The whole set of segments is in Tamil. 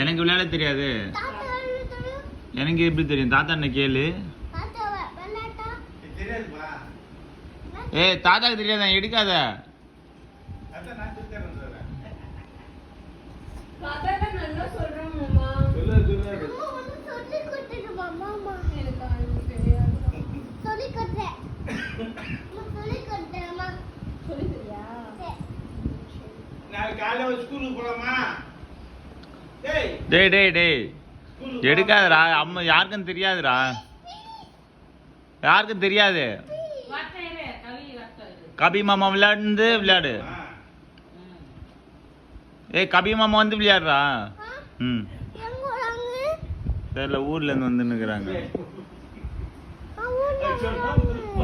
எனக்கு விளையாட தெரியாது. எனக்கு எப்படி தெரியும்? தாத்தா என்ன கேளு. ஏய் தாத்தாக்கு தெரியாதா? எடுக்காத. நாளைக்கு காலையில ஸ்கூலுக்கு போலாமா? டேய் டேய் டேய் எடுக்காதடா அம்மா யாருக்கும் தெரியாதுடா யாருக்கும் தெரியாது கபி மாமா விளையாண்டு விளையாடு? ஏய் கபி மாமா வந்து விளையாடுறா? ம்? தெரியல ஊர்ல இருந்து வந்து நிக்கிறாங்க.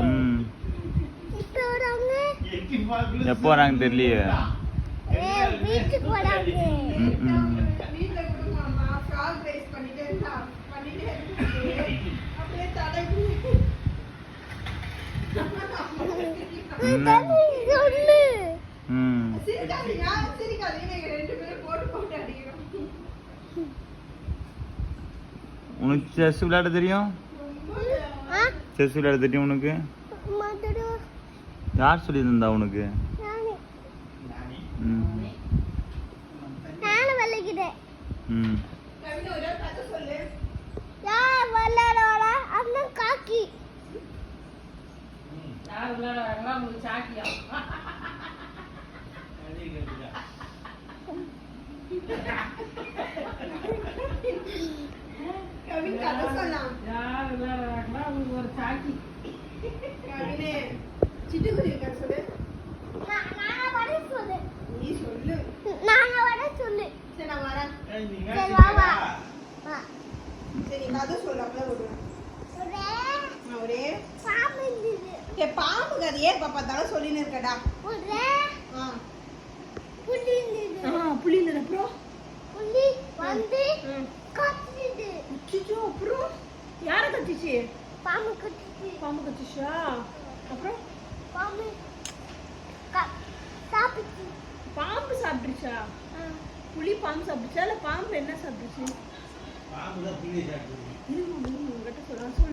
ம். எப்போ வராங்க தெரியலையே ம். உனக்கு செஸ் விளையாட தெரியும்? செஸ் விளையாட தெரியும் உனக்கு? யார் சொல்லி தந்தா உனக்கு. ம் நானும் விளையாடுறேன். ம் கவிதை ஒரே கதை சொல்லு யார் விளையாடுவாரா? அண்ணன் காக்கி. யார் சாக்கியா கவின் கதை சொல்லலாம். யார் விளையாடுறாங்களா உங்களுக்கு ஒரு சாக்கி. கவினே சிட்டுக்குருவி கதை சொல்லு நான் நாங்க வர சொல்லு. நீ சொல்லு நாங்க வர சொல்லு. சரி நான் வரேன் ஏய், நீங்க சரி, வா, வா. சிரிக்கிறா? ஆ. சரி கதை சொல்லு அப்படியே விடுவேன் ஒரே நான் ஒரே பாம்பு இருந்தது. ஏ பாம்பு கதையே எப்ப பார்த்தாலும் சொல்லின்னு இருக்கடா. ஆ. இருந்தது. புளி இல்லை அப்புறம்? புலி வந்து கத்துது. அச்சோ அப்புறம்? யாரை கத்திச்சு? பாம்பு. பாம்பு கத்திச்சா? அப்புறம்? பாம்பு. பாம்பு சாப்பிட்டுச்சா ஆ. புலி பாம்பு சாப்பிட்டுச்சா இல்ல பாம்பு என்ன பாம்பு தான் இருங்க, உங்ககிட்ட சொல்லு